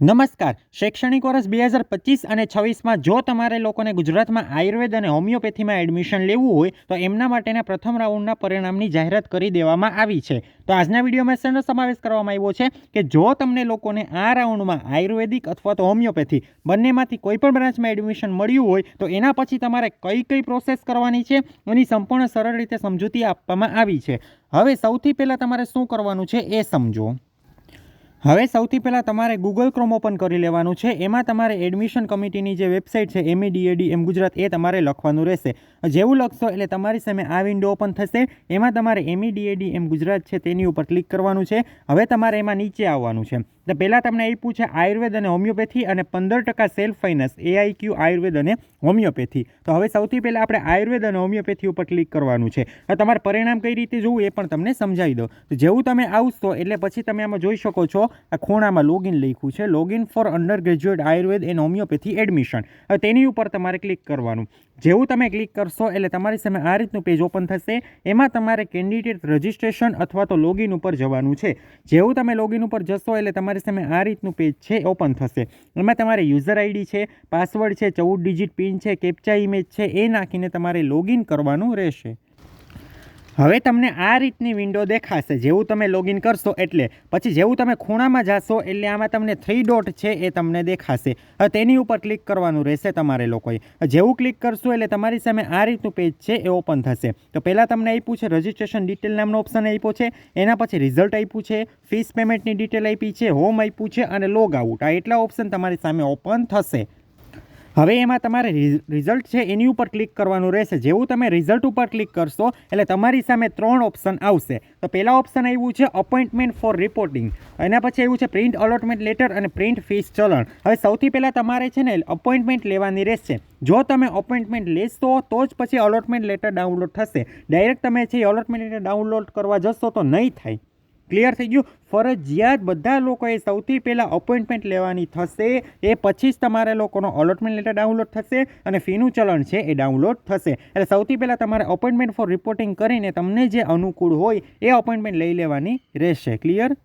નમસ્કાર. શૈક્ષણિક વર્ષ બે હજાર પચીસ અને છવ્વીસમાં જો તમારે લોકોને ગુજરાતમાં આયુર્વેદ અને હોમિયોપેથીમાં એડમિશન લેવું હોય, તો એમના માટેના પ્રથમ રાઉન્ડના પરિણામની જાહેરાત કરી દેવામાં આવી છે. તો આજના વિડીયોમાં શેનો સમાવેશ કરવામાં આવ્યો છે કે જો તમને લોકોને આ રાઉન્ડમાં આયુર્વેદિક અથવા તો હોમિયોપેથી બંનેમાંથી કોઈ પણ બ્રાન્ચમાં એડમિશન મળ્યું હોય, તો એના પછી તમારે કઈ કઈ પ્રોસેસ કરવાની છે, એની સંપૂર્ણ સરળ રીતે સમજૂતી આપવામાં આવી છે. હવે સૌથી પહેલાં તમારે શું કરવાનું છે એ સમજો. હવે સૌથી પહેલાં તમારે ગૂગલ ક્રોમ ઓપન કરી લેવાનું છે. એમાં તમારે એડમિશન કમિટીની જે વેબસાઇટ છે એમ ડીએડી એમ ગુજરાત, એ તમારે લખવાનું રહેશે. જેવું લખશો એટલે તમારી સામે આ વિન્ડો ઓપન થશે. એમાં તમારે એમ ડીએડી એમ ગુજરાત છે, તેની ઉપર ક્લિક કરવાનું છે. હવે તમારે એમાં નીચે આવવાનું છે. તો પહેલાં તમને આપ્યું છે આયુર્વેદ અને હોમિયોપેથી અને પંદર ટકા સેલ્ફ ફાઇનાન્સ એઆઈક્યુ આયુર્વેદ અને હોમિયોપેથી તો હવે સૌથી પહેલાં આપણે આયુર્વેદ અને હોમિયોપેથી ઉપર ક્લિક કરવાનું છે. તમારે પરિણામ કઈ રીતે જોવું એ પણ તમને સમજાવી દો તો જેવું તમે આવશો એટલે પછી તમે આમાં જોઈ શકો છો આ ખૂણામાં લોગિન લખ્યું છે. Login for undergraduate Ayurveda and homeopathy admission હવે તેની ઉપર તમારે ક્લિક કરવાનું. જેવું તમે ક્લિક કરશો એટલે તમારી સામે આ રીતનું પેજ ઓપન થશે. એમાં તમારે કેન્ડિડેટ રજિસ્ટ્રેશન અથવા તો લોગિન ઉપર જવાનું છે. જેવું તમે લોગિન ઉપર જશો એટલે તમારી સામે આ રીતનું પેજ છે ઓપન થશે. એમાં તમારે યુઝર આઈડી છે પાસવર્ડ છે, ચૌદ ડિજિટ પિન છે કેપ્ચા ઇમેજ છે, એ નાખીને તમારે લોગિન કરવાનું રહેશે. હવે તમને આ રીતની વિન્ડો દેખાશે. જેવું તમે લોગિન કરશો એટલે. પછી જેવું તમે ખૂણામાં જાશો એટલે આમાં તમને થ્રી ડોટ છે એ તમને દેખાશે. તેની ઉપર ક્લિક કરવાનું રહેશે તમારે લોકોએ. જેવું ક્લિક કરશો એટલે તમારી સામે આ રીતનું પેજ છે એ ઓપન થશે. તો પહેલાં તમને આપ્યું છે રજિસ્ટ્રેશન ડિટેલ નામનો ઓપ્શન આપ્યો છે. એના પછી રિઝલ્ટ આપ્યું છે. ફીસ પેમેન્ટની ડિટેલ આપી છે. હોમ આપ્યું છે અને લોગ આઉટ આ એટલા ઓપ્શન તમારી સામે ઓપન થશે. હવે એમાં તમારે રિઝલ્ટ છે એની ઉપર ક્લિક કરવાનું રહેશે. જેવું તમે રિઝલ્ટ ઉપર ક્લિક કરશો, એટલે તમારી સામે ત્રણ ઓપ્શન આવશે. તો પહેલાં ઓપ્શન આવ્યું છે અપોઇન્ટમેન્ટ ફોર રિપોર્ટિંગ એના પછી આવ્યું છે પ્રિન્ટ અલોટમેન્ટ લેટર અને પ્રિન્ટ ફીસ ચલણ. હવે સૌથી પહેલાં તમારે છે ને અપોઇન્ટમેન્ટ લેવાની રહેશે. જો તમે અપોઇન્ટમેન્ટ લેશો, તો જ પછી અલોટમેન્ટ લેટર ડાઉનલોડ થશે. ડાયરેક્ટ તમે છે અલોટમેન્ટ લેટર ડાઉનલોડ કરવા જશો તો નહીં થાય. ક્લિયર થઈ ગયું. ફરજિયાત બધા લોકોએ સૌથી પહેલાં અપોઇન્ટમેન્ટ લેવાની થશે. એ પછી જ તમારે લોકોનો અલોટમેન્ટ લેટર ડાઉનલોડ થશે અને ફીનું ચલણ છે એ ડાઉનલોડ થશે. એટલે સૌથી પહેલાં તમારે અપોઇન્ટમેન્ટ ફોર રિપોર્ટિંગ કરીને તમને જે અનુકૂળ હોય એ અપોઇન્ટમેન્ટ લઈ લેવાની રહેશે. ક્લિયર?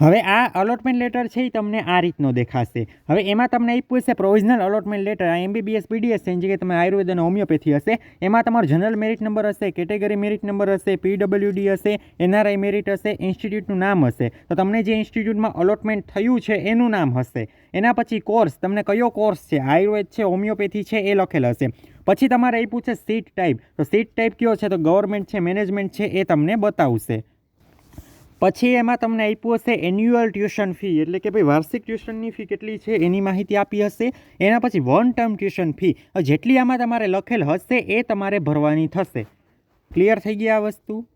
હવે આ અલોટમેન્ટ લેટર છે એ તમને આ રીતનો દેખાશે. હવે એમાં તમને એ પૂછશે પ્રોવિઝનલ અલોટમેન્ટ લેટર આ એમબીબીએસ પીડીએસ છે જે તમે આયુર્વેદ અને હોમિયોપેથી હશે. એમાં તમારો જનરલ મેરિટ નંબર હશે કેટેગરી મેરિટ નંબર હશે પીડબ્લ્યુડી હશે એનઆરઆઈ મેરિટ હશે ઇન્સ્ટિટ્યૂટનું નામ હશે. તો તમને જે ઇન્સ્ટિટ્યૂટમાં અલોટમેન્ટ થયું છે એનું નામ હશે. એના પછી કોર્સ તમને કયો કોર્સ છે? આયુર્વેદ છે હોમિયોપેથી છે, એ લખેલ હશે. પછી તમારે એ પૂછે સીટ ટાઈપ તો સીટ ટાઈપ કયો છે? તો ગવર્મેન્ટ છે મેનેજમેન્ટ છે, એ તમને બતાવશે. પછી એમાં તમને આપ્યું હશે એન્યુઅલ ટ્યુશન ફી એટલે કે ભાઈ વાર્ષિક ટ્યુશનની ફી કેટલી છે એની માહિતી આપી હશે. એના પછી વન ટર્મ ટ્યુશન ફી જેટલી આમાં તમારે લખેલ હશે એ તમારે ભરવાની થશે. ક્લિયર થઈ ગઈ આ વસ્તુ?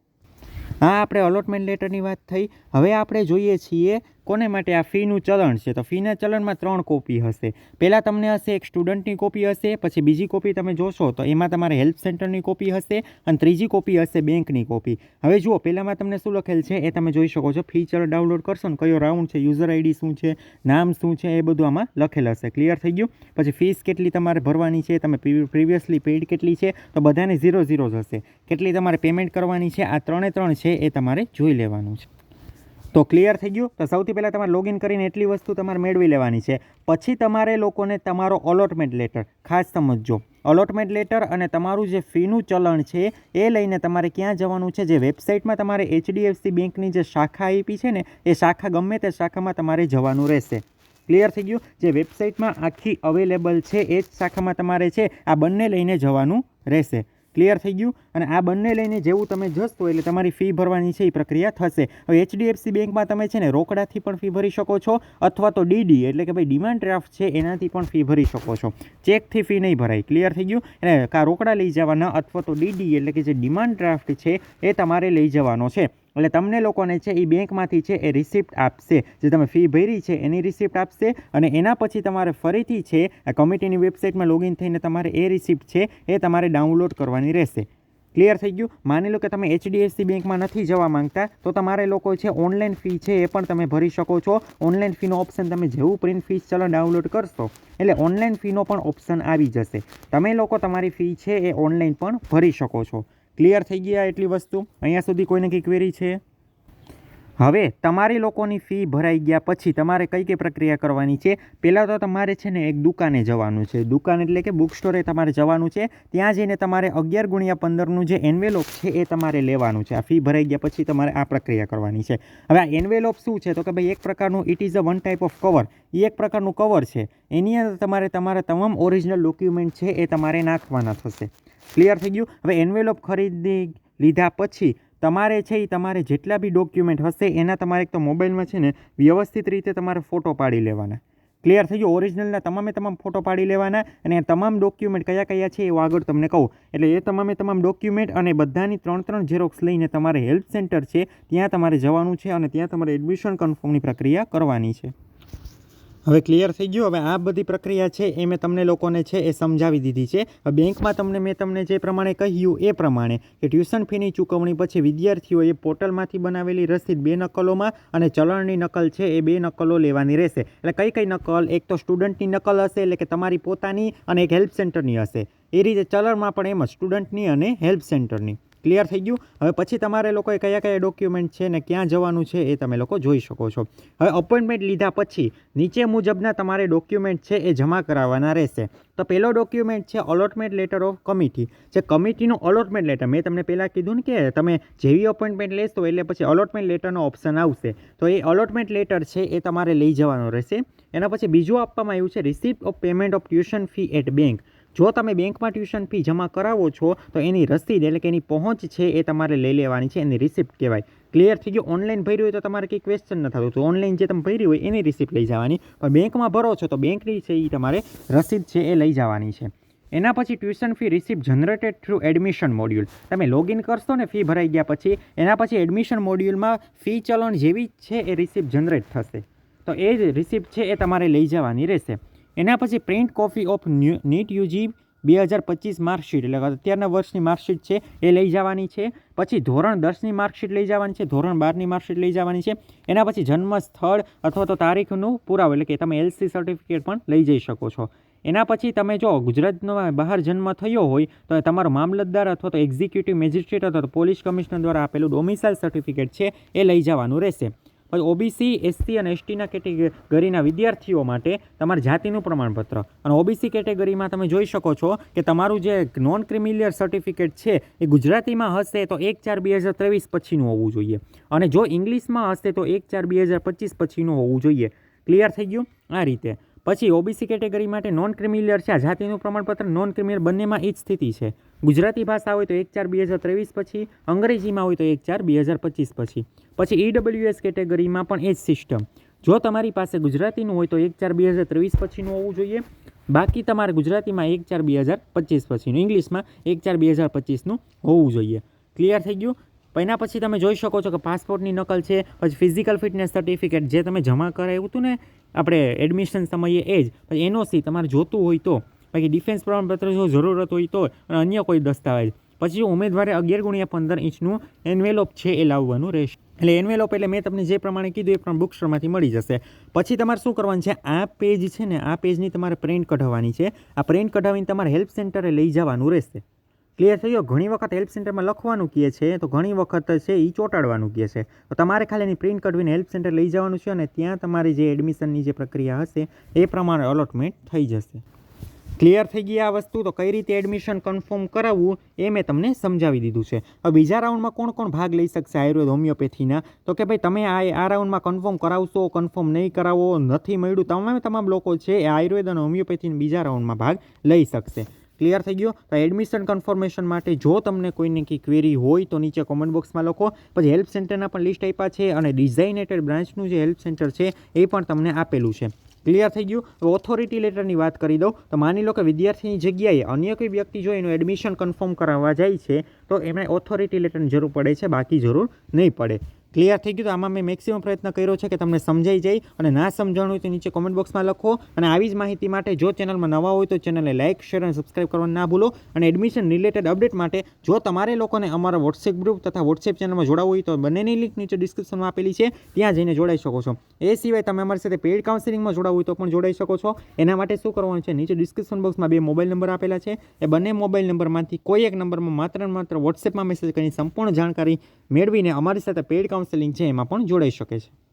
હા, આપણે અલોટમેન્ટ લેટરની વાત થઈ. હવે આપણે જોઈએ છીએ કોને માટે આ ફીનું ચલણ છે? તો ફીના ચલણમાં ત્રણ કોપી હશે. પહેલાં તમને હશે એક સ્ટુડન્ટની કોપી હશે, પછી બીજી કોપી તમે જોશો તો એમાં તમારે હેલ્પ સેન્ટરની કોપી હશે અને ત્રીજી કોપી હશે બેંકની કોપી. હવે જુઓ, પહેલાંમાં તમને શું લખેલ છે એ તમે જોઈ શકો છો. ફી ચલણ ડાઉનલોડ કરશો ને કયો રાઉન્ડ છે, યુઝર આઈડી શું છે, નામ શું છે એ બધું આમાં લખેલ હશે. ક્લિયર થઈ ગયું? પછી ફીસ કેટલી તમારે ભરવાની છે, તમે પ્રીવિયસલી પેઇડ કેટલી છે, તો બધાને ઝીરો ઝીરો હશે. કેટલી તમારે પેમેન્ટ કરવાની છે, આ ત્રણે ત્રણ છે એ તમારે જોઈ લેવાનું છે. તો ક્લિયર થઈ ગયું? તો સૌથી પહેલાં તમારે લોગિન કરીને એટલી વસ્તુ તમારે મેળવી લેવાની છે. પછી તમારે લોકોને તમારો અલોટમેન્ટ લેટર ખાસ સમજજો. અલોટમેન્ટ લેટર અને તમારું જે ફીનું ચલણ છે, એ લઈને તમારે ક્યાં જવાનું છે? જે વેબસાઇટમાં તમારે એચડીએફસી બેંકની જે શાખા આપી છે ને, એ શાખા ગમે તે શાખામાં તમારે જવાનું રહેશે. ક્લિયર થઈ ગયું? જે વેબસાઇટમાં આખી અવેલેબલ છે, એ જ શાખામાં તમારે છે, આ બંને લઈને જવાનું રહેશે. ક્લિયર થઈ ગયું અને આ બંને લઈને જેવું તમે જશો એટલે તમારી ફી ભરવાની છે એ પ્રક્રિયા થશે. હવે એચડીએફસી બેંકમાં તમે છે ને રોકડાથી પણ ફી ભરી શકો છો અથવા તો ડીડી એટલે કે ભાઈ ડિમાન્ડ ડ્રાફ્ટ છે એનાથી પણ ફી ભરી શકો છો. ચેકથી ફી નહીં ભરાય. ક્લિયર થઈ ગયું? અને કા રોકડા લઈ જવાના અથવા તો ડીડી એટલે કે જે ડિમાન્ડ ડ્રાફ્ટ છે એ તમારે લઈ જવાનો છે. એટલે તમને લોકોને છે એ બેંકમાંથી છે એ રિસિપ્ટ આપશે. જે તમે ફી ભરી છે એની રિસિપ્ટ આપશે અને એના પછી તમારે ફરીથી છે આ કમિટીની વેબસાઇટમાં લોગિન થઈને તમારે એ રિસિપ્ટ છે એ તમારે ડાઉનલોડ કરવાની રહેશે. ક્લિયર થઈ ગયું? માની લો કે તમે એચડીએફસી બેંકમાં નથી જવા માંગતા, તો તમારે લોકો છે ઓનલાઈન ફી છે એ પણ તમે ભરી શકો છો. ઓનલાઈન ફીનો ઓપ્શન તમે જેવું પ્રિન્ટ ફીસ ચલણ ડાઉનલોડ કરશો. એટલે ઓનલાઈન ફીનો પણ ઓપ્શન આવી જશે. તમે લોકો તમારી ફી છે એ ઓનલાઈન પણ ભરી શકો છો. ક્લિયર થઈ ગયા એટલી વસ્તુ. અહીંયા સુધી કોઈને કંઈ ક્વેરી છે? હવે તમારી લોકોની ફી ભરાઈ ગયા પછી તમારે કઈ કઈ પ્રક્રિયા કરવાની છે? પહેલાં તો તમારે છે ને એક દુકાને જવાનું છે. દુકાન એટલે કે બુક સ્ટોરે તમારે જવાનું છે. ત્યાં જઈને તમારે અગિયાર ગુણ્યા પંદરનું જે એન્વેલોપ છે એ તમારે લેવાનું છે. આ ફી ભરાઈ ગયા પછી તમારે આ પ્રક્રિયા કરવાની છે. હવે આ એન્વેલોપ શું છે? તો કે ભાઈ એક પ્રકારનું it is a one type of cover એ એક પ્રકારનું કવર છે. એની અંદર તમારે તમારા તમામ ઓરિજિનલ ડોક્યુમેન્ટ છે એ તમારે નાખવાના થશે. ક્લિયર થઈ ગયું? હવે એન્વેલોપ ખરીદી લીધા પછી તમારે છે એ તમારે જેટલા બી ડોક્યુમેન્ટ હશે, એના તમારે એક તો મોબાઈલમાં છે ને વ્યવસ્થિત રીતે તમારે ફોટો પાડી લેવાના. ક્લિયર થઈ ગયું? ઓરિજિનલના તમામે તમામ ફોટો પાડી લેવાના અને તમામ ડોક્યુમેન્ટ કયા કયા છે એવું આગળ તમને કહું. એટલે એ તમામે તમામ ડોક્યુમેન્ટ અને બધાની ત્રણ ત્રણ ઝેરોક્સ લઈને તમારે હેલ્પ સેન્ટર છે, ત્યાં તમારે જવાનું છે અને ત્યાં તમારે એડમિશન કન્ફર્મની પ્રક્રિયા કરવાની છે. હવે ક્લિયર થઈ ગયું. હવે આ બધી પ્રક્રિયા છે એ મેં તમને લોકોને છે એ સમજાવી દીધી છે. હવે બેંકમાં તમને મેં તમને જે પ્રમાણે કહ્યું એ પ્રમાણે કે ટ્યુશન ફીની ચૂકવણી પછી વિદ્યાર્થીઓએ પોર્ટલમાંથી બનાવેલી રસીદ બે નકલોમાં અને ચલણની નકલ છે એ બે નકલો લેવાની રહેશે. એટલે કઈ કઈ નકલ? એક તો સ્ટુડન્ટની નકલ હશે, એટલે કે તમારી પોતાની અને એક હેલ્પ સેન્ટરની હશે. એ રીતે ચલણમાં પણ એમ જ સ્ટુડન્ટની અને હેલ્પ સેન્ટરની. ક્લિયર થઈ ગયું. હવે પછી તમારે લોકોએ કયા કયા ડોક્યુમેન્ટ છે ને ક્યાં જવાનું છે એ તમે લોકો જોઈ શકો છો. હવે અપોઇન્ટમેન્ટ લીધા પછી નીચે મુજબના તમારે ડોક્યુમેન્ટ છે એ જમા કરાવવાના રહેશે. તો પહેલો ડોક્યુમેન્ટ છે અલોટમેન્ટ લેટર ઓફ કમિટી જે કમિટીનું અલોટમેન્ટ લેટર મેં તમને પહેલાં કીધું ને કે તમે જેવી અપોઇન્ટમેન્ટ લેશો એટલે પછી અલોટમેન્ટ લેટરનો ઓપ્શન આવશે. તો એ અલોટમેન્ટ લેટર છે એ તમારે લઈ જવાનો રહેશે. એના પછી બીજું આપવામાં આવ્યું છે receipt of payment of tuition fee at bank જો તમે બેંકમાં ટ્યુશન ફી જમા કરાવો છો, તો એની રસીદ એટલે કે એની પહોંચ છે એ તમારે લઈ લેવાની છે, એની રિસિપ્ટ કહેવાય. ક્લિયર થઈ ગયું? ઓનલાઈન ભર્યું હોય તો તમારે કંઈ ક્વેશ્ચન ન થતું. તો ઓનલાઈન જે તમે ભરી હોય એની રિસિપ્ટ લઈ જવાની. પણ બેંકમાં ભરો છો તો બેંકની છે એ તમારે રસીદ છે એ લઈ જવાની છે. એના પછી tuition fee receipt generated through admission module તમે લોગિન કરશો ને ફી ભરાઈ ગયા પછી, એના પછી એડમિશન મોડ્યુલમાં ફી ચલણ જેવી છે એ રિસિપ્ટ જનરેટ થશે. તો એ જ રિસિપ્ટ છે એ તમારે લઈ જવાની રહેશે. એના પછી print copy of NEET UG બે હજાર પચીસ માર્કશીટ. એટલે અત્યારના વર્ષની માર્કશીટ છે, એ લઈ જવાની છે. પછી ધોરણ દસની માર્કશીટ લઈ જવાની છે, ધોરણ બારની માર્કશીટ લઈ જવાની છે. એના પછી જન્મ સ્થળ અથવા તો તારીખનું પુરાવો, એટલે કે તમે એલસી સર્ટિફિકેટ પણ લઈ જઈ શકો છો. એના પછી તમે જો ગુજરાતનો બહાર જન્મ થયો હોય, તો તમારો મામલતદાર અથવા તો એક્ઝિક્યુટિવ મેજિસ્ટ્રેટ અથવા તો પોલીસ કમિશનર દ્વારા આપેલું ડોમિસાઇલ સર્ટિફિકેટ છે, એ લઈ જવાનું રહેશે. ઓબીસી એસસી અને એસટીના કેટેગરીના વિદ્યાર્થીઓ માટે તમારા જાતિનું પ્રમાણપત્ર. અને ઓબીસી કેટેગરીમાં તમે જોઈ શકો છો કે તમારું જે નોન ક્રિમિલિયર સર્ટિફિકેટ છે, એ ગુજરાતીમાં હશે તો એક ચાર બે હજાર ત્રેવીસ પછીનું હોવું જોઈએ. અને જો ઇંગ્લિશમાં હશે તો એક ચાર બે હજાર પચીસ પછીનું હોવું જોઈએ. ક્લિયર થઈ ગયું? આ રીતે. પછી ઓબીસી કેટેગરી માટે નોન ક્રિમિલિયર છે જાતિનું પ્રમાણપત્ર નોન ક્રિમિલિયર બંનેમાં એ જ સ્થિતિ છે. ગુજરાતી ભાષા હોય તો એક ચાર બે હજાર ત્રેવીસ પછી, અંગ્રેજીમાં હોય તો એક ચાર બે હજાર પચીસ પછી. પછી ઈડબ્લ્યુએસ કેટેગરીમાં પણ એ જ સિસ્ટમ જો તમારી પાસે ગુજરાતીનું હોય તો એક ચાર બે હજાર ત્રેવીસ પછીનું હોવું જોઈએ. બાકી તમારે ગુજરાતીમાં એક ચાર બે હજાર પચીસ પછીનું, ઇંગ્લિશમાં એક ચાર બે હજાર પચીસનું હોવું જોઈએ. ક્લિયર થઈ ગયું? એના પછી તમે જોઈ શકો છો કે પાસપોર્ટની નકલ છે, પછી ફિઝિકલ ફિટનેસ સર્ટિફિકેટ જે તમે જમા કરાવ્યું હતું ને, આપણે એડમિશન સમયે એ જ. પછી એનઓસી, તમારે જોતું હોય તો. બાકી ડિફેન્સ પ્રમાણપત્ર જો જરૂરત હોય તો, અને અન્ય કોઈ દસ્તાવેજ. પછી ઉમેદવારે અગિયાર ગુણ્યા પંદર ઇંચનું એન્વેલોપ છે એ લાવવાનું રહેશે. એટલે એન્વેલોપ એટલે મેં તમને જે પ્રમાણે કીધું એ પણ બુક મળી જશે. પછી તમારે શું કરવાનું છે, આ પેજ છે ને, આ પેજની તમારે પ્રિન્ટ કઢાવવાની છે. આ પ્રિન્ટ કઢાવીને તમારે હેલ્પ સેન્ટરે લઈ જવાનું રહેશે. ક્લિયર થઈ ગયો ઘણી વખત હેલ્પ સેન્ટરમાં લખવાનું કહે છે, તો ઘણી વખત છે એ ચોંટાડવાનું કહે છે. તો તમારે ખાલી એની પ્રિન્ટ કઢવીને હેલ્પ સેન્ટર લઈ જવાનું છે અને ત્યાં તમારી જે એડમિશનની જે પ્રક્રિયા હશે, એ પ્રમાણે અલોટમેન્ટ થઈ જશે. ક્લિયર થઈ ગઈ આ વસ્તુ, તો કઈ રીતે એડમિશન કન્ફર્મ કરાવવું, એ મેં તમને સમજાવી દીધું છે. હવે બીજા રાઉન્ડમાં કોણ કોણ ભાગ લઈ શકશે? આયુર્વેદ હોમિયોપેથીના તો કે ભાઈ, તમે આ આ રાઉન્ડમાં કન્ફર્મ કરાવશો કન્ફર્મ નહીં કરાવો, નથી મળ્યું, તમામે તમામ લોકો છે એ આયુર્વેદ અને હોમિયોપેથીના બીજા રાઉન્ડમાં ભાગ લઈ શકશે. ક્લિયર થઈ ગયો? તો એડમિશન કન્ફર્મેશન માટે જો તમને કોઈની કંઈ ક્વેરી હોય તો નીચે કોમેન્ટ બોક્સમાં લખો. પછી હેલ્પ સેન્ટરના પણ લિસ્ટ આપ્યા છે અને ડિઝાઇનેટેડ બ્રાન્ચનું જે હેલ્પ સેન્ટર છે એ પણ તમને આપેલું છે. ક્લિયર થઈ ગયું? હવે ઓથોરિટી લેટરની વાત કરી દઉં. તો માની લો કે વિદ્યાર્થીની જગ્યાએ અન્ય કોઈ વ્યક્તિ જો એનું એડમિશન કન્ફર્મ કરાવવા જાય છે, તો એમણે ઓથોરિટી લેટરની જરૂર પડે છે, બાકી જરૂર નહીં પડે. ક્લિયર થઈ ગયું તો આમાં મેં મેક્સિમમ પ્રયત્ન કર્યો છે કે તમને સમજાઈ જાય અને ના સમજાણું હોય તો નીચે કોમેન્ટ બોક્સમાં લખો અને આવી જ માહિતી માટે જો ચેનલમાં નવા હોય તો ચેનલને લાઇક શેર અને સબસ્ક્રાઇબ કરવાનું ના ભૂલો અને એડમિશન રિલેટેડ અપડેટ માટે જો તમારે લોકોને અમારા વોટ્સએપ ગ્રુપ તથા વોટ્સએપ ચેનલમાં જોડાવવું હોય તો બંનેની લિંક નીચે ડિસ્ક્રિપ્શનમાં આપેલી છે. ત્યાં જઈને જોડાઈ શકો છો. એ સિવાય તમે અમારી સાથે પેઇડ કાઉન્સિલિંગમાં જોડાવું હોય તો પણ જોડાઈ શકો છો. એના માટે શું કરવાનું છે? નીચે ડિસ્ક્રિપ્શન બોક્સમાં બે મોબાઈલ નંબર આપેલા છે. એ બંને મોબાઈલ નંબરમાંથી કોઈ એક નંબરમાં માત્ર માત્ર વોટ્સએપમાં મેસેજ કરીને સંપૂર્ણ જાણકારી મેળવીને અમારી સાથે પેઇડ કાઉન્સિલિંગ કાઉન્સેલિંગ છે એમાં પણ જોડાઈ શકે છે.